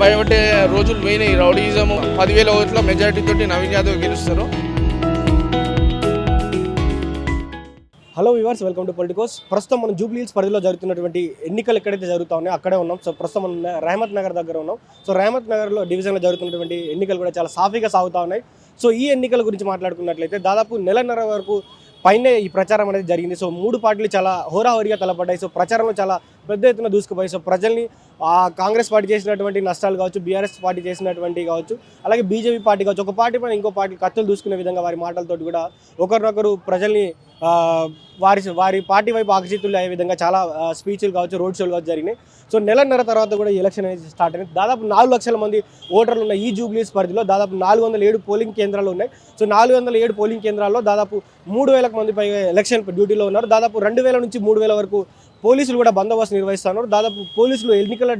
భయపడే రోజులు పోయినాయి. రౌడీజం పదివేల ఓట్ల మెజారిటీ తోటి నవీన్ యాదవ్ గెలుస్తారు. Hello viewers welcome to politicos ప్రస్తుతం మనం జూబ్లీ హిల్స్ పరిధిలో జరుగుతున్నటువంటి ఎన్నికలు ఎక్కడైతే జరుగుతా ఉన్నాయో అక్కడే ఉన్నాం. సో ప్రస్తుతం మనం రహమత్ నగర్ దగ్గర ఉన్నాం. సో రహమత్ నగర్లో డివిజన్లో జరుగుతున్నటువంటి ఎన్నికలు కూడా చాలా సాఫీగా సాగుతూ ఉన్నాయి. సో ఈ ఎన్నికల గురించి మాట్లాడుకున్నట్లయితే దాదాపు నెలన్నర వరకు పైనే ఈ ప్రచారం అనేది జరిగింది. సో మూడు పార్టీలు చాలా హోరాహోరీగా తలపడ్డాయి. సో ప్రచారంలో చాలా పెద్ద ఎత్తున దూసుకుపోయి సో ప్రజల్ని ఆ కాంగ్రెస్ పార్టీ చేసినటువంటి నష్టాలు కావచ్చు బీఆర్ఎస్ పార్టీ చేసినటువంటి కావచ్చు అలాగే బీజేపీ పార్టీ కావచ్చు ఒక పార్టీ పైన ఇంకో పార్టీ కత్తులు దూసుకునే విధంగా వారి మాటలతోటి కూడా ఒకరినొకరు ప్రజల్ని వారి వారి పార్టీ వైపు ఆకర్షితులు అయ్యే విధంగా చాలా స్పీచ్లు కావచ్చు రోడ్ షోలు కావచ్చు జరిగినాయి. సో నెలన్నర తర్వాత కూడా ఎలక్షన్ అనేది స్టార్ట్ అయింది దాదాపు నాలుగు లక్షల మంది ఓటర్లు ఉన్న ఈ జూబ్లీస్ పరిధిలో. దాదాపు నాలుగు వందల ఏడు పోలింగ్ కేంద్రాలు ఉన్నాయి. సో నాలుగు వందల ఏడు పోలింగ్ కేంద్రాల్లో దాదాపు మూడు వేలకు మంది పైగా ఎలక్షన్ డ్యూటీలో ఉన్నారు. దాదాపు రెండు వేల నుంచి మూడు వేల వరకు పోలీసులు కూడా బందోబస్తు నిర్వహిస్తున్నారు. దాదాపు పోలీసులు ఎన్నికల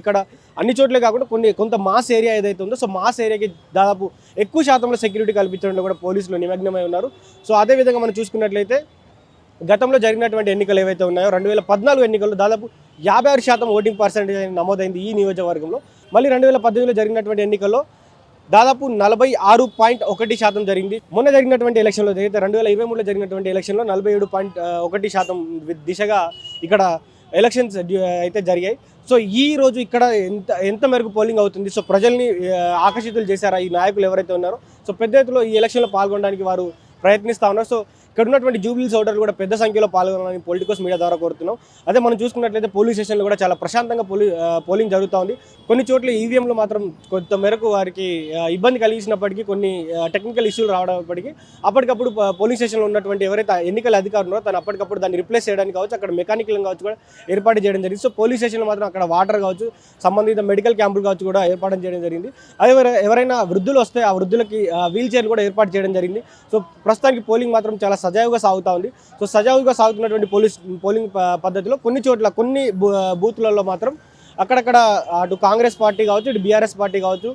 ఇక్కడ అన్ని చోట్లే కాకుండా కొన్ని కొంత మాస్ ఏరియా ఏదైతే ఉందో సో మాస్ ఏరియాకి దాదాపు ఎక్కువ శాతంలో సెక్యూరిటీ కల్పించడంలో కూడా పోలీసులు నిమగ్నమై ఉన్నారు. సో అదే విధంగా మనం చూసుకున్నట్లయితే గతంలో జరిగినటువంటి ఎన్నికలు ఏవైతే ఉన్నాయో రెండు వేల పద్నాలుగు ఎన్నికల్లో దాదాపు యాభై ఆరు శాతం ఓటింగ్ పర్సెంటేజ్ నమోదైంది ఈ నియోజకవర్గంలో. మళ్ళీ రెండు వేల పద్దెనిమిదిలో జరిగినటువంటి ఎన్నికల్లో దాదాపు నలభై ఆరు పాయింట్ ఒకటి శాతం జరిగింది. మొన్న జరిగినటువంటి ఎలక్షన్లో జరిగితే రెండు వేల ఇరవై మూడులో జరిగినటువంటి ఎలక్షన్లో నలభై ఏడు పాయింట్ ఒకటి శాతం దిశగా ఇక్కడ ఎలక్షన్స్ అయితే జరిగాయి. సో ఈ రోజు ఇక్కడ ఎంత ఎంత మేరకు పోలింగ్ అవుతుంది? సో ప్రజల్ని ఆకర్షితులు చేశారా? ఈ నాయకులు ఎవరైతే ఉన్నారో? సో పెద్ద ఎత్తులో ఈ ఎలక్షన్లో పాల్గొనడానికి వారు ప్రయత్నిస్తూ ఉన్నారు. సో ఇక్కడ ఉన్నటువంటి జూబ్లీస్ ఓటర్లు కూడా పెద్ద సంఖ్యలో పాల్గొనాలని పొలిటికల్స్ మీడియా ద్వారా కోరుతున్నాం. అదే మనం చూసుకున్నట్లయితే పోలింగ్ స్టేషన్లు కూడా చాలా ప్రశాంతంగా పోలి పోలింగ్ జరుగుతూ ఉంది. కొన్ని చోట్ల ఈవీఎంలు మాత్రం కొంత మేరకు వారికి ఇబ్బంది కలిగించినప్పటికీ కొన్ని టెక్నికల్ ఇష్యూలు రావడప్పటికీ అప్పటికప్పుడు పోలింగ్ స్టేషన్లో ఉన్నటువంటి ఎవరైతే ఎన్నికల అధికారులు ఉన్నారో తను అప్పటికప్పుడు దాన్ని రిప్లేస్ చేయడానికి కావచ్చు అక్కడ మెకానికల్ కావచ్చు కూడా ఏర్పాటు చేయడం జరిగింది. సో పోలీస్ స్టేషన్లో మాత్రం అక్కడ వాటర్ కావచ్చు సంబంధిత మెడికల్ క్యాంపులు కావచ్చు కూడా ఏర్పాటు చేయడం జరిగింది. అదే ఎవరైనా వృద్ధులు వస్తే ఆ వృద్ధులకి వీల్ చైర్లు కూడా ఏర్పాటు చేయడం జరిగింది. సో ప్రస్తుతానికి పోలింగ్ మాత్రం చాలా సజావుగా సాగుతూ ఉంది. సో సజావుగా సాగుతున్నటువంటి పోలీస్ పోలింగ్ పద్ధతిలో కొన్ని చోట్ల కొన్ని బూ- బూత్లలో మాత్రం అక్కడక్కడ అటు కాంగ్రెస్ పార్టీ కావచ్చు ఇటు బీఆర్ఎస్ పార్టీ కావచ్చు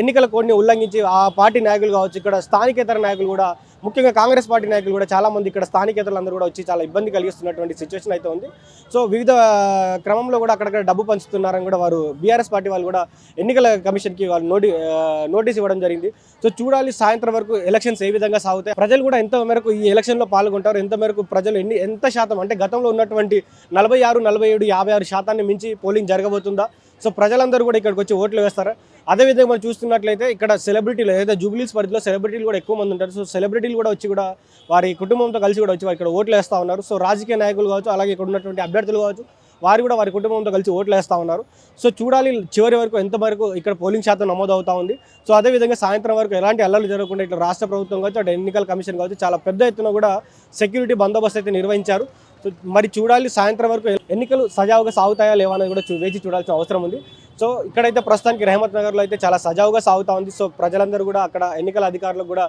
ఎన్నికల కోడ్ని ఉల్లంఘించి ఆ పార్టీ నాయకులు కావచ్చు ఇక్కడ స్థానికేతర నాయకులు కూడా ముఖ్యంగా కాంగ్రెస్ పార్టీ నాయకులు కూడా చాలామంది ఇక్కడ స్థానికేతలు అందరూ కూడా వచ్చి చాలా ఇబ్బంది కలిగిస్తున్నటువంటి సిచ్యువేషన్ అయితే ఉంది. సో వివిధ క్రమంలో కూడా అక్కడక్కడ డబ్బు పంచుతున్నారని కూడా వారు బీఆర్ఎస్ పార్టీ వాళ్ళు కూడా ఎన్నికల కమిషన్కి వాళ్ళు నోటి నోటీస్ ఇవ్వడం జరిగింది. సో చూడాలి సాయంత్రం వరకు ఎలక్షన్స్ ఏ విధంగా సాగుతాయి. ప్రజలు కూడా ఎంత మేరకు ఈ ఎలక్షన్లో పాల్గొంటారు. ఎంత మేరకు ప్రజలు ఎన్ని ఎంత శాతం అంటే గతంలో ఉన్నటువంటి నలభై ఆరు నలభై ఏడు యాభై ఆరు శాతాన్ని మించి పోలింగ్ జరగబోతుందా? సో ప్రజలందరూ కూడా ఇక్కడికి వచ్చి ఓట్లు వేస్తారా. అదేవిధంగా మనం చూస్తున్నట్లయితే ఇక్కడ సెలబ్రిటీలు ఏదైతే జూబ్లీస్ పరిధిలో సెలబ్రిటీలు కూడా ఎక్కువ మంది ఉంటారు. సో సెలబ్రిటీలు కూడా వచ్చి కూడా వారి కుటుంబంతో కలిసి కూడా వచ్చి ఇక్కడ ఓట్లు వేస్తూ ఉన్నారు. సో రాజకీయ నాయకులు కావచ్చు అలాగే ఇక్కడ ఉన్నటువంటి అభ్యర్థులు కావచ్చు వారు కూడా వారి కుటుంబంతో కలిసి ఓట్లు వేస్తూ ఉన్నారు. సో చూడాలి చివరి వరకు ఎంత వరకు ఇక్కడ పోలింగ్ శాతం నమోదు అవుతా ఉంది. సో అదేవిధంగా సాయంత్రం వరకు ఎలాంటి అల్లర్లు జరగకుండా ఇట్లా రాష్ట్ర ప్రభుత్వం కావచ్చు అటు ఎన్నికల కమిషన్ కావచ్చు చాలా పెద్ద ఎత్తున కూడా సెక్యూరిటీ బందోబస్తు అయితే నిర్వహించారు. సో మరి చూడాలి సాయంత్రం వరకు ఎన్నికలు సజావుగా సాగుతాయా లేవా అనేది కూడా చూ- వేచి చూడాల్సిన అవసరం ఉంది. సో ఇక్కడైతే ప్రస్తుతానికి రెహమత్ నగర్లో అయితే చాలా సజావుగా సాగుతా ఉంది. సో ప్రజలందరూ కూడా అక్కడ ఎన్నికల అధికారులకు కూడా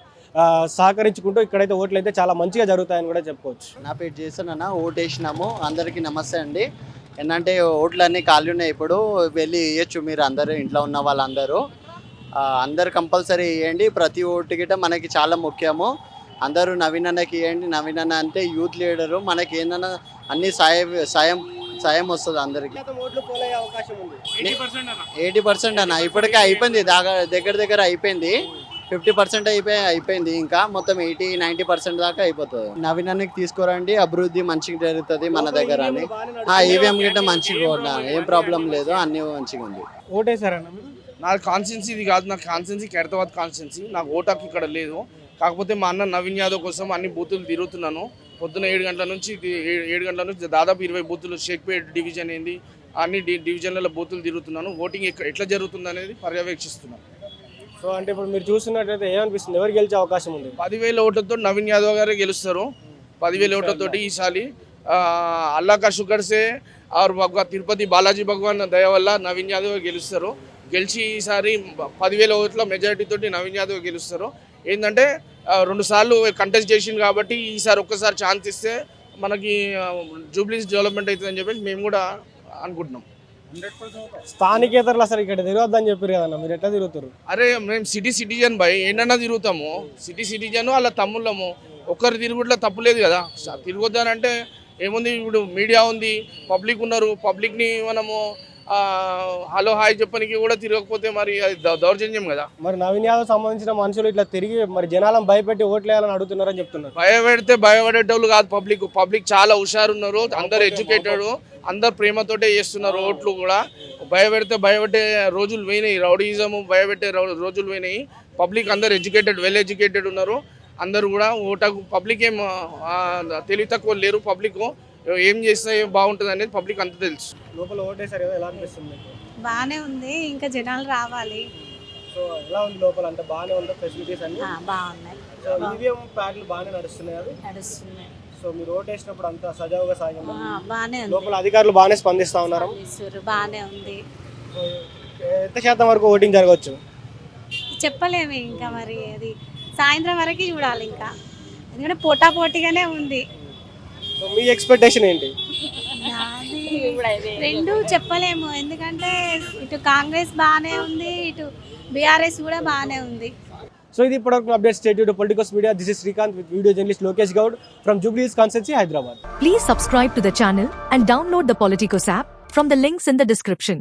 సహకరించుకుంటూ ఇక్కడైతే ఓట్లు అయితే చాలా మంచిగా జరుగుతాయని కూడా చెప్పుకోవచ్చు. నా పేరు చేసాను అన్న ఓటు వేసినాము అందరికీ నమస్తే అండి. ఏంటంటే ఓట్లు అన్నీ ఖాళీ ఉన్నాయి ఇప్పుడు. వెళ్ళి వేయచ్చు మీరు అందరూ ఇంట్లో ఉన్న వాళ్ళందరూ. అందరు కంపల్సరీ వేయండి ప్రతి ఓటు గిట్ట మనకి చాలా ముఖ్యము. అందరూ నవీన్ అన్నకి ఇవ్వండి నవీన్ అన్న అంటే యూత్ లీడరు. మనకి ఏంటన్నా అన్ని సాయం సాయం సాయం వస్తుంది అందరికి. ఎయిటీ పర్సెంట్ అన్న. ఇప్పటికే అయిపోయింది. దాకా దగ్గర దగ్గర అయిపోయింది. ఫిఫ్టీ పర్సెంట్ అయిపోయి అయిపోయింది. ఇంకా మొత్తం ఎయిటీ నైంటీ పర్సెంట్ దాకా అయిపోతుంది. నవీన్ అన్నకి తీసుకురండి. అభివృద్ధి మంచిగా జరుగుతుంది మన దగ్గర అని. ఆ ఈవీఎం గిట్ట మంచిగా ఉన్నా ఏం ప్రాబ్లం లేదు. అన్ని మంచిగా ఉంది. ఓటేసారన్న మీరు? నా కాన్స్టెన్సీ ఇది కాదు. నా కాన్స్టెన్సీ ఖైరతాబాద్ కాన్స్టెన్సీ నాకు ఓటాకు ఇక్కడ లేదు. కాకపోతే మా అన్న నవీన్ యాదవ్ కోసం అన్ని బూతులు తిరుగుతున్నాను. పొద్దున ఏడు గంటల నుంచి ఏడు గంటల నుంచి దాదాపు ఇరవై బూతులు షేక్పేట్ డివిజన్ ఏంది అన్ని డివిజన్లలో బూతులు తిరుగుతున్నాను. ఓటింగ్ ఎట్లా జరుగుతుంది అనేది పర్యవేక్షిస్తున్నాను సో అంటే ఇప్పుడు మీరు చూస్తున్నట్లయితే ఏమనిపిస్తుంది? ఎవరు గెలిచే అవకాశం ఉంది? పదివేల ఓట్లతో నవీన్ యాదవ్ గారే గెలుస్తారు. పదివేల ఓట్లతోటి ఈసారి ఆ, అల్లా కా శుకర్ సే ఆర్ భగవా తిరుపతి బాలాజీ భగవాన్ దయ వల్ల నవీన్ యాదవ్ గెలుస్తారు. గెలిచి ఈసారి పదివేల ఓట్ల మెజారిటీ తోటి నవీన్ యాదవ్ గెలుస్తారు. ఏంటంటే ఆ, రెండు సార్లు కంటెస్ట్ చేసింది కాబట్టి ఈసారి ఒక్కసారి ఛాన్స్ ఇస్తే మనకి జూబ్లీస్ డెవలప్మెంట్ అవుతుందని చెప్పేసి మేము కూడా అనుకుంటున్నాం. స్థానికేతరులు అసలు ఇక్కడ తిరగద్దని చెప్పారు కదన్న మీరు ఎట్లా తిరుగుతారు? అరే మేము సిటీ సిటిజన్ బై ఏంటన్నా తిరుగుతాము. సిటీ సిటిజన్ వాళ్ళ తమ్ముళ్ళము. ఒక్కరు తిరుగుట్లో తప్పులేదు కదా. తిరగొద్దానంటే ఏముంది? ఇప్పుడు మీడియా ఉంది పబ్లిక్ ఉన్నారు. పబ్లిక్ని మనము హలో హాయ్ చెప్పనికి కూడా తిరగకపోతే మరి అది దౌర్జన్యం కదా. మరి నవీన్ యాదవ్ సంబంధించిన మనుషులు ఇట్లా తిరిగి మరి జనాలను భయపెట్టి ఓట్లేయాలని అడుగుతున్నారని చెప్తున్నారు. భయపెడితే భయపడేటోళ్ళు కాదు పబ్లిక్ పబ్లిక్ చాలా హుషారు ఉన్నారు అందరు ఎడ్యుకేటెడ్ అందరు ప్రేమతోటే చేస్తున్నారు ఓట్లు కూడా. భయపెడితే భయపెట్టే రోజులు పోయినాయి రౌడీజం భయపెట్టే రోజులు పోయినాయి. పబ్లిక్ అందరు ఎడ్యుకేటెడ్ వెల్ ఎడ్యుకేటెడ్ ఉన్నారు. అందరు కూడా ఓటకు పబ్లిక్ ఏం తెలివి తక్కువ లేరు పబ్లిక్ ఏం చేస్తే బాగుంటుంది అనేది పబ్లిక్ అంత తెలుసు. లోపల ఓటేసారు కదా ఎలా అనిపిస్తుంది? బాగానే ఉంది ఇంకా జనాలు రావాలి. సో ఎలా ఉంది లోపల? అంటే బాగానే ఉందా ఫెసిలిటీస్ అన్ని? ఆ, బాగున్నాయి. సో ఈవీఎం ప్యాడ్లు బాగానే నడుస్తున్నాయి అవి? నడుస్తున్నాయి. సో మీరు ఓటేసినప్పుడు అంతా సజావుగా సాగింది? ఆ, బాగానే ఉంది. లోపల అధికారులు బాగానే స్పందిస్తా ఉన్నారు. బాగానే ఉంది. ఎంత శాతం వరకు ఓటింగ్ జరగవచ్చు? చెప్పలేము ఇంకా మరి అది సాయంత్రం వరకు చూడాలి ఇంకా. ఎందుకంటే పోటా పోటీగానే ఉంది. సో మీ ఎక్స్పెక్టేషన్ ఏంటి? రెండు చెప్పలేము. ఎందుకంటే ఇటు కాంగ్రెస్ బాగానే ఉంది ఇటు బీఆర్ఎస్ కూడా బాగానే ఉంది. సో ఇది ఇప్పటివరకు update state to politicals media this is Srikanth with video journalist Lokesh Goud from Jubilees constituency Hyderabad Please subscribe to the channel and download the Politicos app from the links in the description.